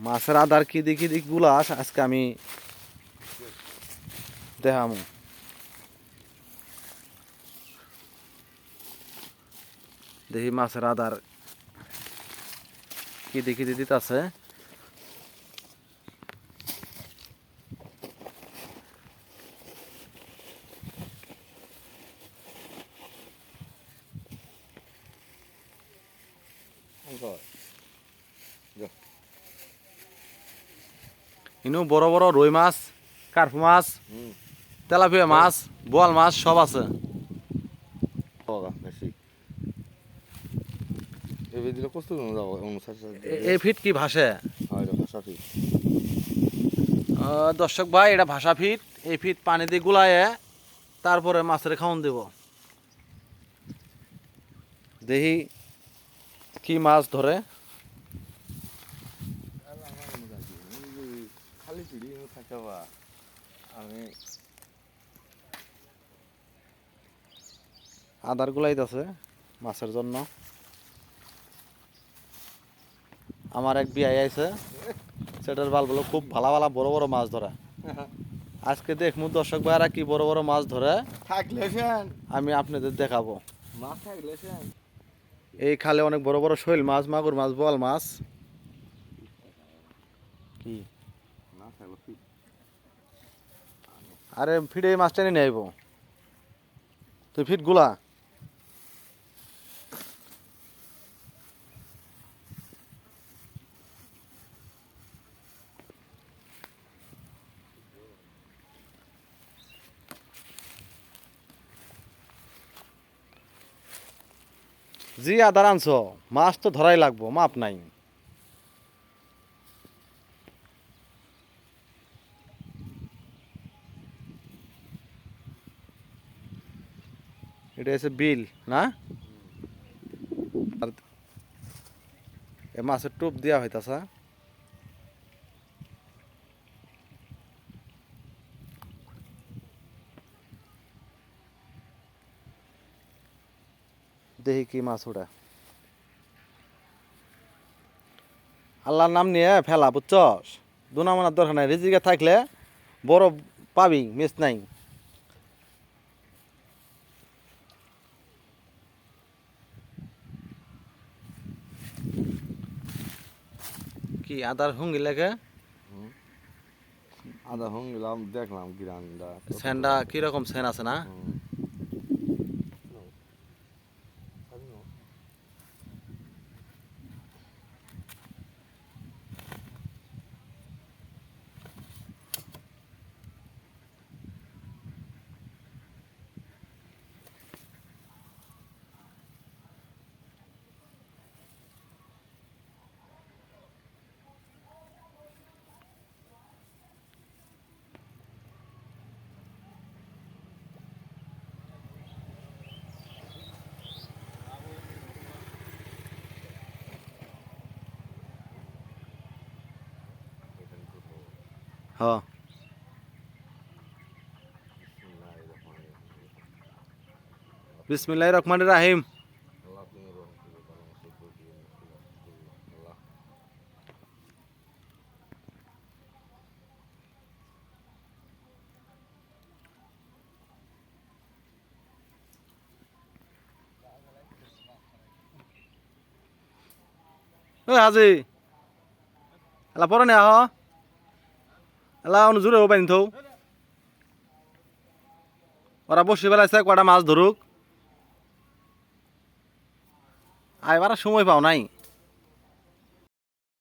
মাছের আদার কি দেখি দিকগুলো আজকে আমি দেখামু। দেখি মাছের আদার কি দেখি দিতে আছে ইনু বড় বড় রুই মাছ কার্পু মাছ তেলাপিয়া মাছ বোয়াল মাছ সব আছে। এই ফিট কি হয় ভাষা দর্শক ভাই এটা ভাষা ফিট। এই ফিট পানি দিয়ে গুলায়ে তারপরে মাছের খাওয়ান দেব। দেখি কি মাছ ধরে। খালি পিড়ি থাকে বা আমি আদার গুলাইতেছে মাছের জন্য। আমার এক বিয়াই আইছে সেটার বাল বলো খুব ভালো ভালো বড় বড় মাছ ধরে। আজকে দেখমু দর্শক ভাইরা কি বড় বড় মাছ ধরে। আমি আপনাদের দেখাবো। এই খালে অনেক বড় বড় শৈল মাছ মাগুর মাছ বোয়াল মাছ। কি না থাকলে ফিট আরে ফিটে এই মাছটা নিয়ে আইব। তুই ফিটগুলা। জি আদার আনছ মাছ তো ধরাই লাগবো, মাপ নাই। এটা হচ্ছে বিল, না? আর এ মাছের টোপ দেওয়া হইতাছে। দেখি কি মাছ ওটা আল্লাহর নাম নিয়ে ফেলা, বুঝছস? দুনামানার দরকার নাই। রিজিকে থাকলে বড় পাবি, মিস নাই। কি আদার হুঙ্গি লেগে? আধা হুঙ্গি দেখলাম গ্রানটা সেন্ডা কীরকম সেন আছে না? হ বিসমিল্লাহ রহমান রাহিম আল্লাহ তুমি রহম করো পরামর্শ করে দিও আল্লাহ ও হাজি এলা পরে নে আহ এলা অনু জুড়ে পাইনি থৌ ওরা বসে বেলাইছে কটা মাছ ধরুক। আইবার সময় পাও নাই।